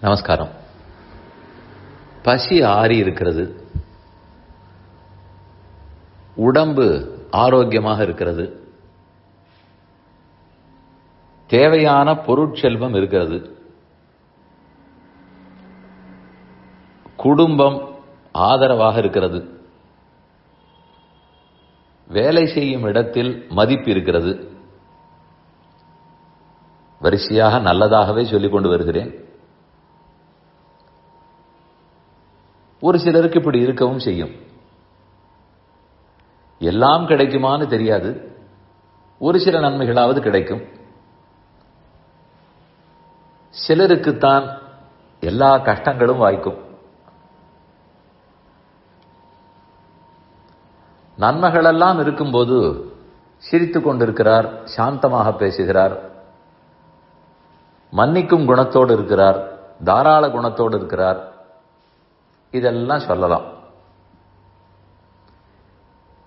நமஸ்காரம். பசி ஆறி இருக்கிறது. உடம்பு ஆரோக்கியமாக இருக்கிறது. தேவையான பொருட்செல்வம் இருக்கிறது. குடும்பம் ஆதரவாக இருக்கிறது. வேலை செய்யும் இடத்தில் மதிப்பு இருக்கிறது. வரிசையாக நல்லதாகவே சொல்லிக் கொண்டு வருகிறேன். ஒரு சிலருக்கு இப்படி இருக்கவும் செய்யும். எல்லாம் கிடைக்குமான்னு தெரியாது. ஒரு சில நன்மைகளாவது கிடைக்கும். சிலருக்குத்தான் எல்லா கஷ்டங்களும் வாய்க்கும். நன்மைகளெல்லாம் இருக்கும்போது சிரித்து கொண்டிருக்கிறார் சாந்தமாக பேசுகிறார். மன்னிக்கும் குணத்தோடு இருக்கிறார் தாராள குணத்தோடு இருக்கிறார். இதெல்லாம் சொல்லலாம்.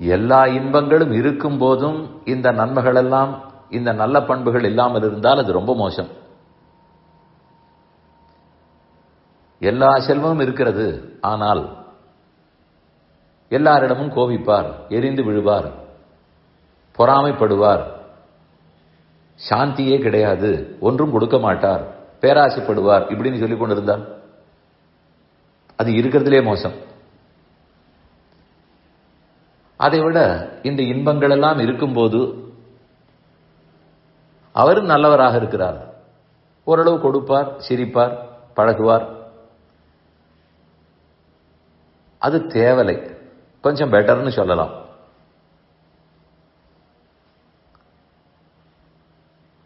எல்லா இன்பங்களும் இருக்கும் போதும் இந்த நன்மைகள் எல்லாம் இந்த நல்ல பண்புகள் இல்லாமல் இருந்தால் அது ரொம்ப மோசம். எல்லா செல்வமும் இருக்கிறது ஆனால் எல்லாரிடமும் கோபிப்பார் எரிந்து விழுவார் பொறாமைப்படுவார். சாந்தியே கிடையாது ஒன்றும் கொடுக்க மாட்டார் பேராசைப்படுவார் இப்படின்னு சொல்லிக் கொண்டிருந்தால்? அது இருக்கிறதுலே மோசம். அதை விட இந்த இன்பங்கள் எல்லாம் இருக்கும்போது அவரும் நல்லவராக இருக்கிறார். ஓரளவு கொடுப்பார் சிரிப்பார் பழகுவார். அது தேவலை. கொஞ்சம் பெட்டர்னு சொல்லலாம்.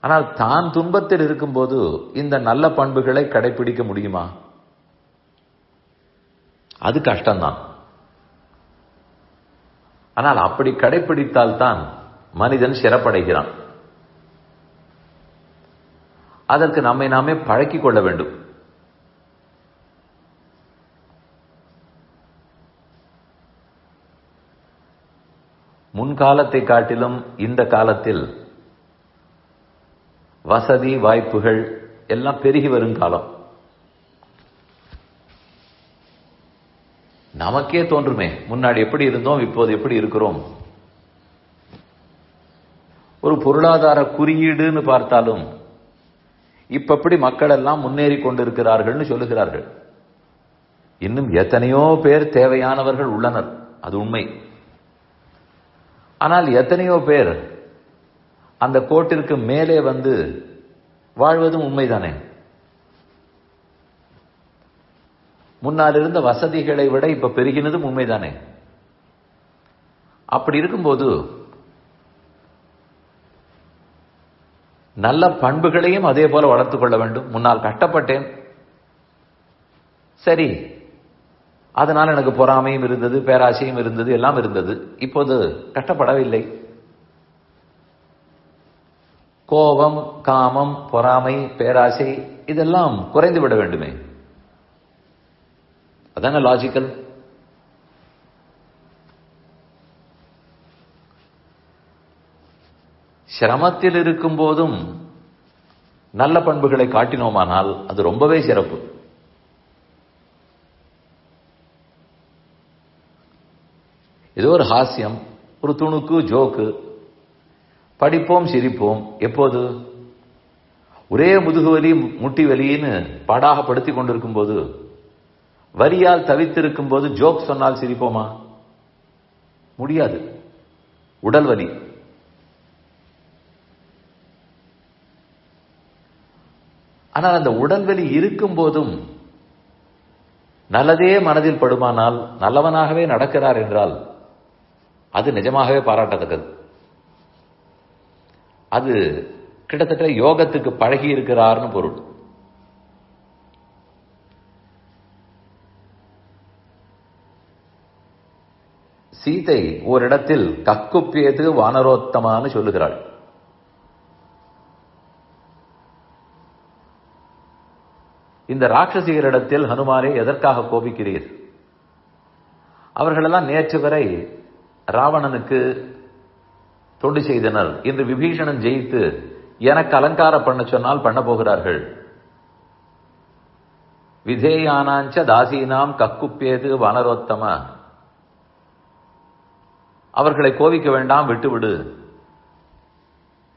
ஆனால் தான் துன்பத்தில் இருக்கும்போது இந்த நல்ல பண்புகளை கடைபிடிக்க முடியுமா? அது கஷ்டம்தான். ஆனால் அப்படி கடைபிடித்தால் தான் மனிதன் சிறப்படைகிறான். அதற்கு நம்மை நாமே பழக்கிக் கொள்ள வேண்டும். முன்காலத்தை காட்டிலும் இந்த காலத்தில் வசதி வாய்ப்புகள் எல்லாம் பெருகி வரும் காலம். நமக்கே தோன்றுமே. முன்னாடி எப்படி இருந்தோம் இப்போது எப்படி இருக்கிறோம்? ஒரு பொருளாதார குறியீடுன்னு பார்த்தாலும் இப்ப எப்படி மக்கள் எல்லாம் முன்னேறி கொண்டிருக்கிறார்கள்னு சொல்லுகிறார்கள். இன்னும் எத்தனையோ பேர் தேவையானவர்கள் உள்ளனர். அது உண்மை. ஆனால் எத்தனையோ பேர் அந்த கோட்டிற்கு மேலே வந்து வாழ்வதும் உண்மைதானே? முன்னால் இருந்த வசதிகளை விட இப்ப பெருகினதும் உண்மைதானே? அப்படி இருக்கும்போது நல்ல பண்புகளையும் அதே போல வளர்த்துக் கொள்ள வேண்டும். முன்னால் கஷ்டப்பட்டேன் சரி. அதனால் எனக்கு பொறாமையும் இருந்தது பேராசையும் இருந்தது எல்லாம் இருந்தது. இப்போது கஷ்டப்படவில்லை கோபம் காமம் பொறாமை பேராசை இதெல்லாம் குறைந்து விட வேண்டுமே. அதான லாஜிக்கல் சிரமத்தில் இருக்கும் போதும் நல்ல பண்புகளை காட்டினோமானால் அது ரொம்பவே சிறப்பு. ஏதோ ஒரு ஹாஸ்யம் ஒரு துணுக்கு ஜோக்கு. படிப்போம் சிரிப்போம். எப்போது? ஒரே முதுகு வலி முட்டி வலின்னு பாடாக படுத்தி கொண்டிருக்கும் போது வரியால் தவித்திருக்கும் போது ஜோக் சொன்னால் சிரிப்போமா? முடியாது. உடல் வலி. ஆனால் அந்த உடல்வலி இருக்கும் போதும் நல்லதே மனதில் படுமானால் நல்லவனாகவே நடக்கிறார் என்றால் அது நிஜமாகவே பாராட்டத்தக்கது. அது கிட்டத்தட்ட யோகத்துக்கு பழகி இருக்கிறார்னு பொருள். சீதை ஓரிடத்தில் கக்குப்பியது வானரோத்தமான்னு சொல்லுகிறாள். இந்த ராட்சசியரிடத்தில் ஹனுமாரே எதற்காக கோபிக்கிறீர்? அவர்களெல்லாம் நேற்று வரை ராவணனுக்கு தொண்டு செய்தனர். இன்று விபீஷணன் ஜெயித்து எனக்கு அலங்காரம் பண்ண சொன்னால் பண்ண போகிறார்கள். விதேயானாஞ்ச தாசீனாம் கக்குப்பேது வனரோத்தமா. அவர்களை கோவிக்க வேண்டாம் விட்டுவிடு.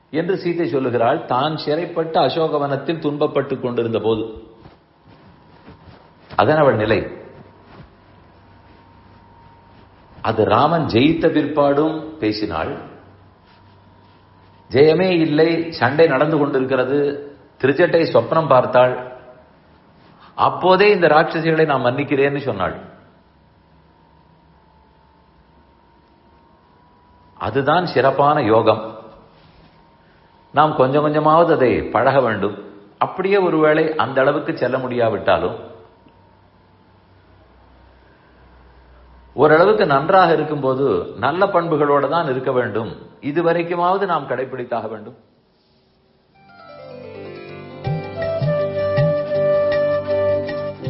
என்று சீதை சொல்லுகிறாள். தான் சிறைப்பட்ட அசோகவனத்தில் துன்பப்பட்டுக் கொண்டிருந்த போது அதன் அவள் நிலை. அது ராமன் ஜெயித்த பிற்பாடும் பேசினாள். ஜெயமே இல்லை சண்டை நடந்து கொண்டிருக்கிறது. திருச்சட்டை சொப்னம் பார்த்தாள். அப்போதே இந்த ராட்சசிகளை நான் மன்னிக்கிறேன்னு சொன்னாள். அதுதான் சிறப்பான யோகம். நாம் கொஞ்சம் கொஞ்சமாவது அதை பழக வேண்டும். அப்படியே ஒருவேளை அந்த அளவுக்கு செல்ல முடியாவிட்டாலும் ஓரளவுக்கு நன்றாக இருக்கும்போது நல்ல பண்புகளோடு தான் இருக்க வேண்டும். இதுவரைக்குமாவது நாம் கடைபிடித்தாக வேண்டும்.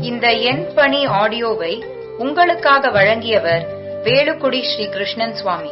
இந்த எண் பணி ஆடியோவை உங்களுக்காக வழங்கியவர் வேலுக்குடி ஸ்ரீ கிருஷ்ணன் சுவாமி.